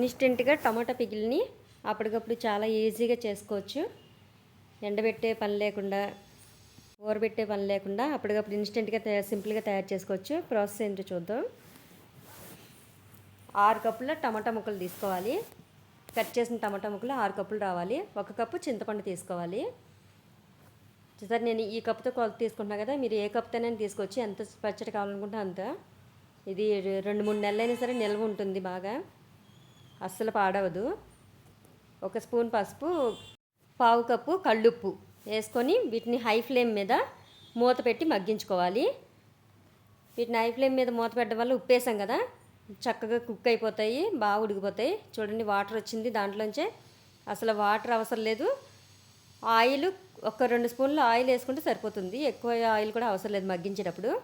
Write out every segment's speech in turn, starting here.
ఇన్స్టెంట్గా టమాటా పికిల్ని అప్పటికప్పుడు చాలా ఈజీగా చేసుకోవచ్చు. ఎండబెట్టే పని లేకుండా ఊరబెట్టే పని లేకుండా అప్పటికప్పుడు ఇన్స్టెంట్గా తయారు సింపుల్గా తయారు చేసుకోవచ్చు. ప్రాసెస్ ఏంటో చూద్దాం. ఆరు కప్పుల టమాటా ముక్కలు తీసుకోవాలి. కట్ చేసిన టమాటా ముక్కలు ఆరు కప్పులు రావాలి. ఒక కప్పు చింతపండు తీసుకోవాలి. సార్ నేను ఈ కప్పుతో కొలత తీసుకుంటున్నా కదా మీరు ఏ కప్తోనైనా తీసుకోవచ్చు. ఎంత పచ్చడి కావాలనుకుంటే అంత. ఇది రెండు మూడు నెలలైనా సరే నిల్వ ఉంటుంది బాగా. అస్సలు పాడవదు. ఒక స్పూన్ పసుపు పావు కప్పు కళ్ళుప్పు వేసుకొని వీటిని హై ఫ్లేమ్ మీద మూత పెట్టి మగ్గించుకోవాలి. వీటిని హై ఫ్లేమ్ మీద మూత పెట్టడం వల్ల ఉప్పేసాం కదా చక్కగా కుక్ అయిపోతాయి బాగా ఉడికిపోతాయి. చూడండి వాటర్ వచ్చింది దాంట్లోంచే. అసలు వాటర్ అవసరం లేదు. ఆయిల్ ఒక రెండు స్పూన్లు ఆయిల్ వేసుకుంటే సరిపోతుంది. ఎక్కువ ఆయిల్ కూడా అవసరం లేదు మగ్గించేటప్పుడు.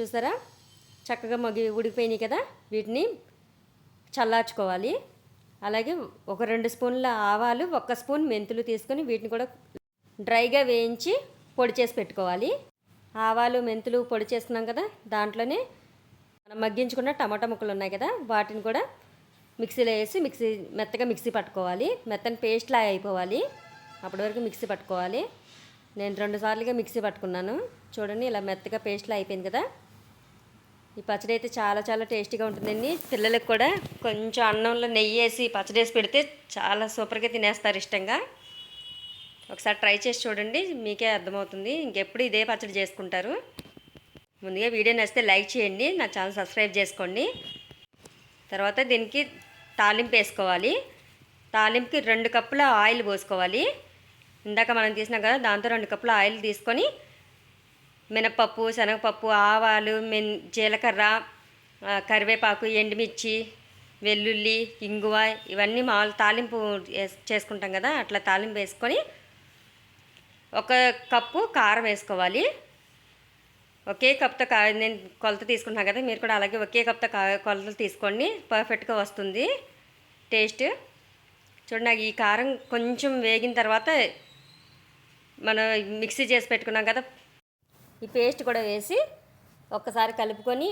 చూసారా? చక్కగా మగ్గి ఉడికిపోయినాయి కదా వీటిని. చల్లార్చుకోవాలి. అలాగే ఒక రెండు స్పూన్ల ఆవాలు ఒక స్పూన్ మెంతులు తీసుకొని వీటిని కూడా డ్రైగా వేయించి పొడి చేసి పెట్టుకోవాలి. ఆవాలు మెంతులు పొడి చేస్తున్నాం కదా దాంట్లోనే మనం మగ్గించుకున్న టమాటా ముక్కలు ఉన్నాయి కదా వాటిని కూడా మిక్సీలో వేసి మిక్సీ మెత్తగా మిక్సీ పట్టుకోవాలి. మెత్తని పేస్ట్లా అయిపోవాలి. అప్పటి వరకు మిక్సీ పట్టుకోవాలి. నేను రెండు సార్లుగా మిక్సీ పట్టుకున్నాను. చూడండి ఇలా మెత్తగా పేస్ట్లా అయిపోయింది కదా. ఈ పచ్చడి అయితే చాలా చాలా టేస్టీగా ఉంటుందండి. పిల్లలకు కూడా కొంచెం అన్నంలో నెయ్యి వేసి పచ్చడి వేసి పెడితే చాలా సూపర్గా తినేస్తారు ఇష్టంగా. ఒకసారి ట్రై చేసి చూడండి మీకే అర్థమవుతుంది. ఇంకెప్పుడు ఇదే పచ్చడి చేసుకుంటారు. ముందుగా వీడియో నచ్చితే లైక్ చేయండి నా ఛానల్ సబ్స్క్రైబ్ చేసుకోండి. తర్వాత దీనికి తాలింపు వేసుకోవాలి. తాలింపుకి రెండు కప్పుల ఆయిల్ పోసుకోవాలి. ఇందాక మనం తీసినాం కదా దాంతో రెండు కప్పుల ఆయిల్ తీసుకొని మినపప్పు శనగపప్పు ఆవాలు మెన్ జీలకర్ర కరివేపాకు ఎండుమిర్చి వెల్లుల్లి ఇంగువ ఇవన్నీ మామూలు తాలింపు చేసుకుంటాం కదా అట్లా తాలింపు వేసుకొని ఒక కప్పు కారం వేసుకోవాలి. ఒకే కప్తో కా నేను కొలత తీసుకుంటున్నాను కదా మీరు కూడా అలాగే ఒకే కప్తో కా కొలతలు తీసుకోండి పర్ఫెక్ట్గా వస్తుంది టేస్ట్. చూడండి నాకు ఈ కారం కొంచెం వేగిన తర్వాత మనం మిక్సీ చేసి పెట్టుకున్నాం కదా ఈ పేస్ట్ కూడా వేసి ఒక్కసారి కలుపుకొని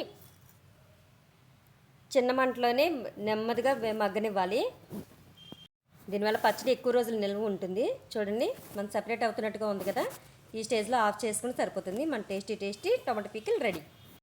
చిన్న మంటలోనే నెమ్మదిగా మగ్గనివ్వాలి. దీనివల్ల పచ్చడి ఎక్కువ రోజులు నిల్వ ఉంటుంది. చూడండి మనం సపరేట్ అవుతున్నట్టుగా ఉంది కదా. ఈ స్టేజ్లో ఆఫ్ చేసుకుని సరిపోతుంది. మన tasty tasty tomato pickle ready.